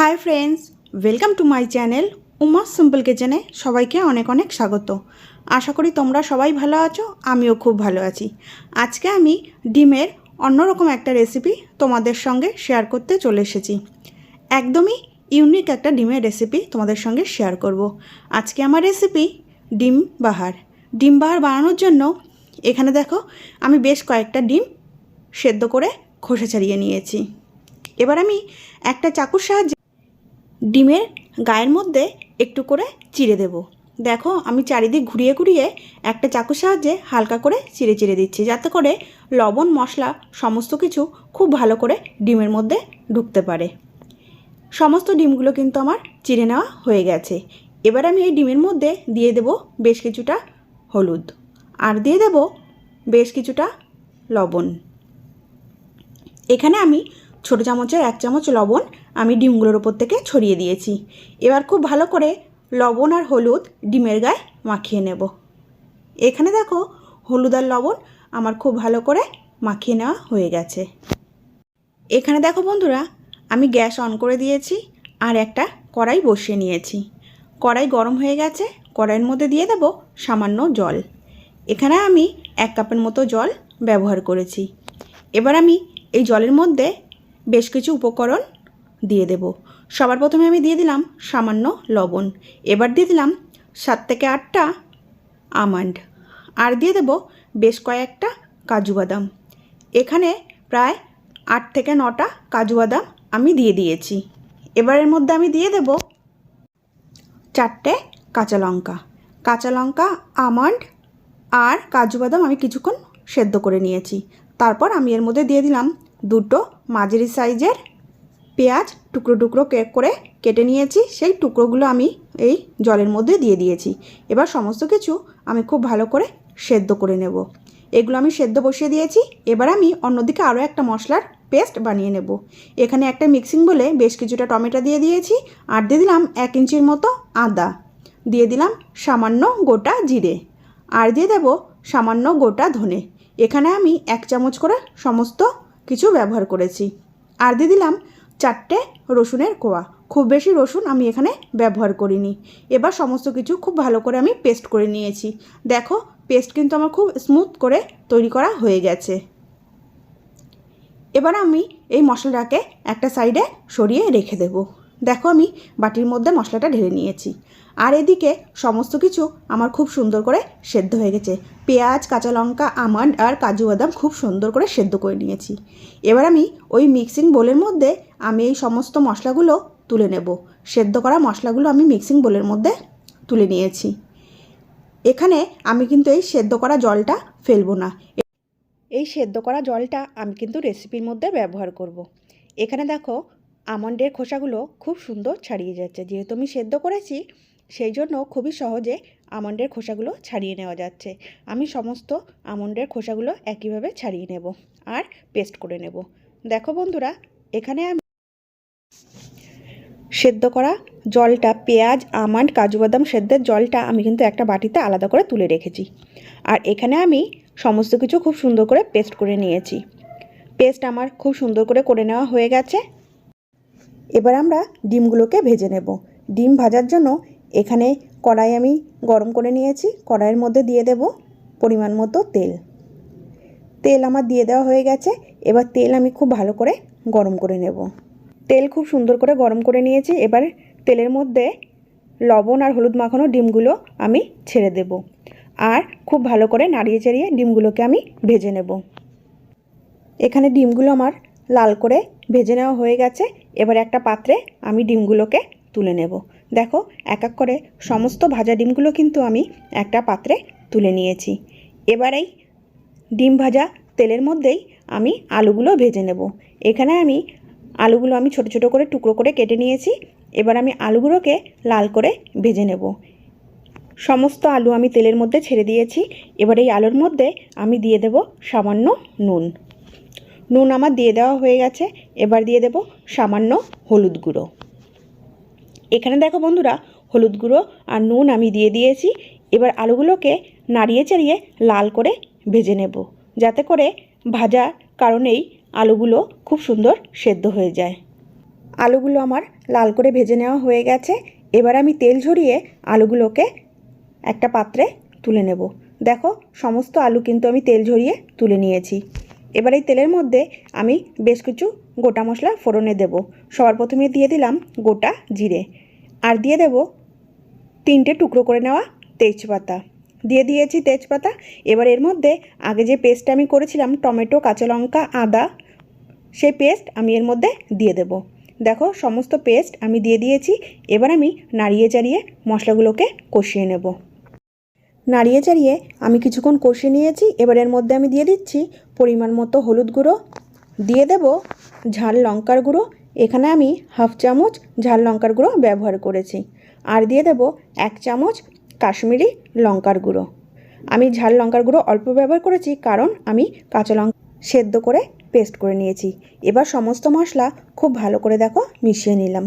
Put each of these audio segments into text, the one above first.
Hi friends welcome to my channel Uma simple কিচেনে সবাইকে অনেক অনেক স্বাগত। আশা করি তোমরা সবাই ভালো আছো, আমিও খুব ভালো আছি। আজকে আমি ডিমের অন্যরকম একটা রেসিপি তোমাদের সঙ্গে শেয়ার করতে চলে এসেছি। একদমই ইউনিক একটা ডিমের রেসিপি তোমাদের সঙ্গে শেয়ার করব। আজকে আমার রেসিপি ডিম বাহার। ডিম বাহার বানানোর জন্য এখানে দেখো, আমি বেশ কয়েকটা ডিম সেদ্ধ করে খোসা ছাড়িয়ে নিয়েছি। এবার আমি একটা চাকুর সাহায্যে ডিমের গায়ের মধ্যে একটু করে চিড়ে দেব। দেখো, আমি চারিদিক ঘুরিয়ে ঘুরিয়ে একটা চাকুর সাহায্যে হালকা করে চিড়ে চিড়ে দিচ্ছি, যাতে করে লবণ, মশলা সমস্ত কিছু খুব ভালো করে ডিমের মধ্যে ঢুকতে পারে। সমস্ত ডিমগুলো কিন্তু আমার চিড়ে নেওয়া হয়ে গেছে। এবার আমি এই ডিমের মধ্যে দিয়ে দেব বেশ কিছুটা হলুদ আর দিয়ে দেব বেশ কিছুটা লবণ। এখানে আমি ছোটো চামচের এক চামচ লবণ আমি ডিমগুলোর ওপর থেকে ছড়িয়ে দিয়েছি। এবার খুব ভালো করে লবণ আর হলুদ ডিমের গায়ে মাখিয়ে নেব। এখানে দেখো হলুদ আর লবণ আমার খুব ভালো করে মাখিয়ে নেওয়া হয়ে গেছে। এখানে দেখো বন্ধুরা, আমি গ্যাস অন করে দিয়েছি আর একটা কড়াই বসিয়ে নিয়েছি। কড়াই গরম হয়ে গেছে, কড়াইয়ের মধ্যে দিয়ে দেব সামান্য জল। এখানে আমি এক কাপের মতো জল ব্যবহার করেছি। এবার আমি এই জলের মধ্যে বেশ কিছু উপকরণ দিয়ে দেব। সবার প্রথমে আমি দিয়ে দিলাম সামান্য লবণ। এবার দিয়ে দিলাম সাত থেকে আটটা আমন্ড। আর দিয়ে দেব বেশ কয়েকটা কাজু বাদাম। এখানে প্রায় আট থেকে নটা কাজু বাদাম আমি দিয়ে দিয়েছি। এবারের মধ্যে আমি দিয়ে দেব চারটে কাঁচা লঙ্কা। কাঁচা লঙ্কা, আমন্ড আর কাজু বাদাম আমি কিছুক্ষণ সেদ্ধ করে নিয়েছি। তারপর আমি এর মধ্যে দিয়ে দিলাম দুটো মাঝারি সাইজের পেঁয়াজ টুকরো টুকরো করে কেটে নিয়েছি। সেই টুকরোগুলো আমি এই জলের মধ্যে দিয়ে দিয়েছি। এবার সমস্ত কিছু আমি খুব ভালো করে সেদ্ধ করে নেব। এগুলো আমি সেদ্ধ বসিয়ে দিয়েছি। এবার আমি অন্যদিকে আরও একটা মশলার পেস্ট বানিয়ে নেব। এখানে একটা মিক্সিং বলে বেশ কিছুটা টমেটো দিয়ে দিয়েছি। আর দিয়ে দিলাম এক ইঞ্চির মতো আদা। দিয়ে দিলাম সামান্য গোটা জিরে। আর দিয়ে দেব সামান্য গোটা ধনে। এখানে আমি এক চামচ করে সমস্ত কিছু ব্যবহার করেছি। আর দিয়ে দিলাম চারটে রসুনের কোয়া। খুব বেশি রসুন আমি এখানে ব্যবহার করিনি। এবার সমস্ত কিছু খুব ভালো করে আমি পেস্ট করে নিয়েছি। দেখো, পেস্ট কিন্তু আমার খুব স্মুথ করে তৈরি করা হয়ে গেছে। এবার আমি এই মশলাটাকে একটা সাইডে সরিয়ে রেখে দেব। দেখো আমি বাটির মধ্যে মশলাটা ঢেলে নিয়েছি। আর এদিকে সমস্ত কিছু আমার খুব সুন্দর করে সেদ্ধ হয়ে গেছে। পেঁয়াজ, কাঁচা লঙ্কা, আমন্ড আর কাজু বাদাম খুব সুন্দর করে সেদ্ধ করে নিয়েছি। এবার আমি ওই মিক্সিং বোলের মধ্যে আমি এই সমস্ত মশলাগুলো তুলে নেব। সেদ্ধ করা মশলাগুলো আমি মিক্সিং বোলের মধ্যে তুলে নিয়েছি। এখানে আমি কিন্তু এই সেদ্ধ করা জলটা ফেলব না। এই সেদ্ধ করা জলটা আমি কিন্তু রেসিপির মধ্যে ব্যবহার করব। এখানে দেখো আমন্ডের খোসাগুলো খুব সুন্দর ছাড়িয়ে যাচ্ছে। যেহেতু আমি সেদ্ধ করেছি, সেই জন্য খুবই সহজে আমন্ডের খোসাগুলো ছাড়িয়ে নেওয়া যাচ্ছে। আমি সমস্ত আমন্ডের খোসাগুলো একইভাবে ছাড়িয়ে নেব আর পেস্ট করে নেব। দেখো বন্ধুরা, এখানে আমি সেদ্ধ করা জলটা, পেঁয়াজ, আমন্ড, কাজু বাদাম সেদ্ধের জলটা আমি কিন্তু একটা বাটিতে আলাদা করে তুলে রেখেছি। আর এখানে আমি সমস্ত কিছু খুব সুন্দর করে পেস্ট করে নিয়েছি। পেস্ট আমার খুব সুন্দর করে করে নেওয়া হয়ে গেছে। এবার আমরা ডিমগুলোকে ভেজে নেব। ডিম ভাজার জন্য এখানে কড়াই আমি গরম করে নিয়েছি। কড়াইয়ের মধ্যে দিয়ে দেব পরিমাণ মতো তেল। তেল আমার দিয়ে দেওয়া হয়ে গেছে। এবার তেল আমি খুব ভালো করে গরম করে নেব। তেল খুব সুন্দর করে গরম করে নিয়েছি। এবার তেলের মধ্যে লবণ আর হলুদ মাখানো ডিমগুলো আমি ছেড়ে দেব। আর খুব ভালো করে নাড়িয়ে চাড়িয়ে ডিমগুলোকে আমি ভেজে নেব। এখানে ডিমগুলো আমার লাল করে ভেজে নেওয়া হয়ে গেছে। এবার একটা পাত্রে আমি ডিমগুলোকে তুলে নেব। দেখো, এক এক করে সমস্ত ভাজা ডিমগুলো কিন্তু আমি একটা পাত্রে তুলে নিয়েছি। এবার এই ডিম ভাজা তেলের মধ্যেই আমি আলুগুলো ভেজে নেব। এখানে আমি আলুগুলো আমি ছোট ছোট করে টুকরো করে কেটে নিয়েছি। এবার আমি আলুগুলোকে লাল করে ভেজে নেব। সমস্ত আলু আমি তেলের মধ্যে ছেড়ে দিয়েছি। এবার এই আলুর মধ্যে আমি দিয়ে দেব সামান্য নুন। নুন আমার দিয়ে দেওয়া হয়ে গেছে। এবার দিয়ে দেব সামান্য হলুদ গুঁড়ো। এখানে দেখো বন্ধুরা, হলুদ গুঁড়ো আর নুন আমি দিয়ে দিয়েছি। এবার আলুগুলোকে নাড়িয়ে চাড়িয়ে লাল করে ভেজে নেব, যাতে করে ভাজার কারণেই আলুগুলো খুব সুন্দর সেদ্ধ হয়ে যায়। আলুগুলো আমার লাল করে ভেজে নেওয়া হয়ে গেছে। এবার আমি তেল ঝরিয়ে আলুগুলোকে একটা পাত্রে তুলে নেব। দেখো, সমস্ত আলু কিন্তু আমি তেল ঝরিয়ে তুলে নিয়েছি। এবার এই তেলের মধ্যে আমি বেশ কিছু গোটা মশলা ফোড়নে দেব। সবার প্রথমে দিয়ে দিলাম গোটা জিরে আর দিয়ে দেব তিনটে টুকরো করে নেওয়া তেজপাতা। দিয়ে দিয়েছি তেজপাতা। এবার এর মধ্যে আগে যে পেস্টটা আমি করেছিলাম, টমেটো, কাঁচা লঙ্কা, আদা, সেই পেস্ট আমি এর মধ্যে দিয়ে দেব। দেখো সমস্ত পেস্ট আমি দিয়ে দিয়েছি। এবার আমি নাড়িয়ে চাড়িয়ে মশলাগুলোকে কষিয়ে নেব। নাড়িয়ে চাড়িয়ে আমি কিছুক্ষণ কষিয়ে নিয়েছি, এবার এর মধ্যে আমি দিয়ে দিচ্ছি পরিমাণ মতো হলুদ গুঁড়ো। দিয়ে দেব ঝাল লঙ্কার গুঁড়ো। এখানে আমি হাফ চামচ ঝাল লঙ্কার গুঁড়ো ব্যবহার করেছি। আর দিয়ে দেব এক চামচ কাশ্মীরি লঙ্কার গুঁড়ো। আমি ঝাল লঙ্কার গুঁড়ো অল্প ব্যবহার করেছি কারণ আমি কাঁচা লঙ্কা সেদ্ধ করে পেস্ট করে নিয়েছি। এবার সমস্ত মশলা খুব ভালো করে দেখো মিশিয়ে নিলাম।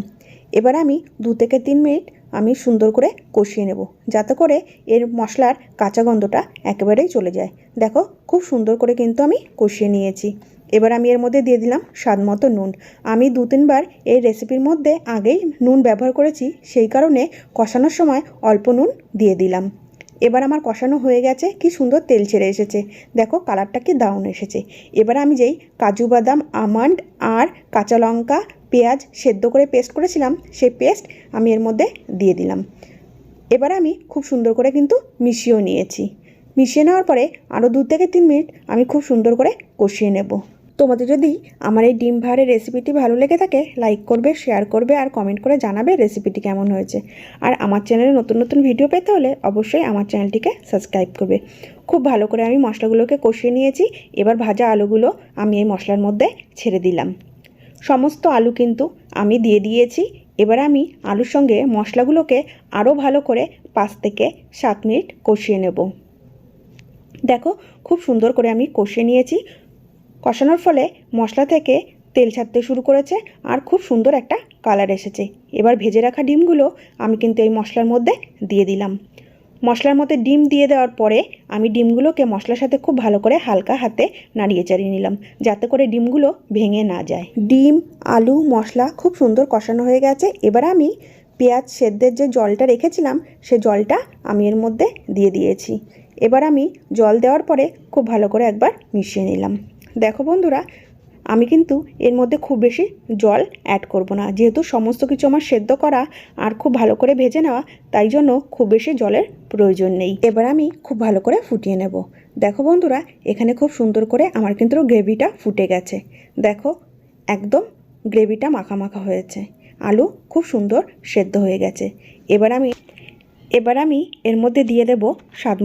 এবার আমি দু থেকে তিন মিনিট আমি সুন্দর করে কষিয়ে নেব, যাতে করে এর মশলার কাঁচা গন্ধটা একেবারেই চলে যায়। দেখো, খুব সুন্দর করে কিন্তু আমি কষিয়ে নিয়েছি। এবার আমি এর মধ্যে দিয়ে দিলাম স্বাদ মতো নুন। আমি দু তিনবার এই রেসিপির মধ্যে আগেই নুন ব্যবহার করেছি, সেই কারণে কষানোর সময় অল্প নুন দিয়ে দিলাম। এবার আমার কষানো হয়ে গেছে, কি সুন্দর তেল ছেড়ে এসেছে। দেখো, কালারটা কি দারুণ এসেছে। এবার আমি যেই কাজু বাদাম, আমন্ড আর কাঁচা লঙ্কা পেঁয়াজ সেদ্ধ করে পেস্ট করেছিলাম, সেই পেস্ট আমি এর মধ্যে দিয়ে দিলাম। এবার আমি খুব সুন্দর করে কিন্তু মিশিয়েও নিয়েছি। মিশিয়ে নেওয়ার পরে আরও দু থেকে তিন মিনিট আমি খুব সুন্দর করে কষিয়ে নেব। তোমাদের যদি আমার এই ডিম ভাড়ের রেসিপিটি ভালো লেগে থাকে লাইক করবে শেয়ার করবে আর কমেন্ট করে জানাবে রেসিপিটি কেমন হয়েছে। আর আমার চ্যানেলে নতুন নতুন ভিডিও পেতে হলে অবশ্যই আমার চ্যানেলটিকে সাবস্ক্রাইব করবে। খুব ভালো করে আমি মশলাগুলোকে কষিয়ে নিয়েছি, এবার ভাজা আলুগুলো আমি এই মশলার মধ্যে ছেড়ে দিলাম। সমস্ত আলু কিন্তু আমি দিয়ে দিয়েছি। এবার আমি আলুর সঙ্গে মশলাগুলোকে আরও ভালো করে পাঁচ থেকে সাত মিনিট কষিয়ে নেব। দেখো, খুব সুন্দর করে আমি কষিয়ে নিয়েছি। কষানোর ফলে মশলা থেকে তেল ছাড়তে শুরু করেছে আর খুব সুন্দর একটা কালার এসেছে। এবার ভেজে রাখা ডিমগুলো আমি কিন্তু এই মশলার মধ্যে দিয়ে দিলাম। মশলার মধ্যে ডিম দিয়ে দেওয়ার পরে আমি ডিমগুলোকে মশলার সাথে খুব ভালো করে হালকা হাতে নাড়িয়ে চাড়িয়ে নিলাম, যাতে করে ডিমগুলো ভেঙে না যায়। ডিম, আলু, মশলা খুব সুন্দর কষানো হয়ে গেছে। এবার আমি পেঁয়াজ সেদ্ধের যে জলটা রেখেছিলাম, সে জলটা আমি এর মধ্যে দিয়ে দিয়েছি। এবার আমি জল দেওয়ার পরে খুব ভালো করে একবার মিশিয়ে নিলাম। দেখো বন্ধুরা আমি কিন্তু এর মধ্যে খুব বেশি জল অ্যাড করব না। যেহেতু সমস্ত কিছু আমার সেদ্ধ করা আর খুব ভালো করে ভেজে নেওয়া, তাই জন্য খুব বেশি জলের প্রয়োজন নেই। এবার আমি খুব ভালো করে ফুটিয়ে নেব। দেখো বন্ধুরা, এখানে খুব সুন্দর করে আমার কিন্তু গ্রেভিটা ফুটে গেছে। দেখো, একদম গ্রেভিটা মাখা মাখা হয়েছে। আলু খুব সুন্দর সেদ্ধ হয়ে গেছে। এবার আমি এবার আমি এর মধ্যে দিয়ে দেব স্বাদ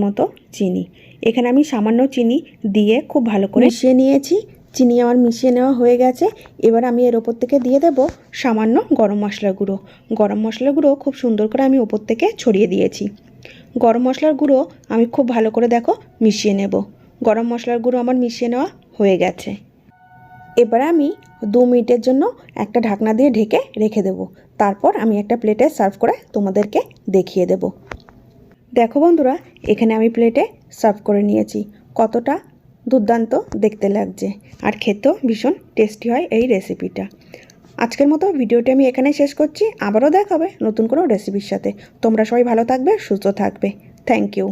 চিনি। এখানে আমি সামান্য চিনি দিয়ে খুব ভালো করে মিশিয়ে নিয়েছি। চিনি আমার মিশিয়ে নেওয়া হয়ে গেছে। এবার আমি এর ওপর থেকে দিয়ে দেব সামান্য গরম মশলার গুঁড়ো। গরম মশলার গুঁড়ো খুব সুন্দর করে আমি ওপর থেকে ছড়িয়ে দিয়েছি। গরম মশলার গুঁড়ো আমি খুব ভালো করে দেখো মিশিয়ে নেব। গরম মশলার গুঁড়ো আমার মিশিয়ে নেওয়া হয়ে গেছে। এবার আমি দু মিনিটের জন্য একটা ঢাকনা দিয়ে ঢেকে রেখে দেব। তারপর আমি একটা প্লেটে সার্ভ করে তোমাদেরকে দেখিয়ে দেব। দেখো বন্ধুরা, এখানে আমি প্লেটে সার্ভ করে নিয়েছি। কতটা দুর্দান্ত দেখতে লাগছে। আর খেতেও ভীষণ টেস্টি হয় এই রেসিপিটা আজকের মতো ভিডিওটি আমি এখানেই শেষ করছি। আবারও দেখাবে নতুন কোনো রেসিপির সাথে। তোমরা সবাই ভালো থাকবে, সুস্থ থাকবে। Thank you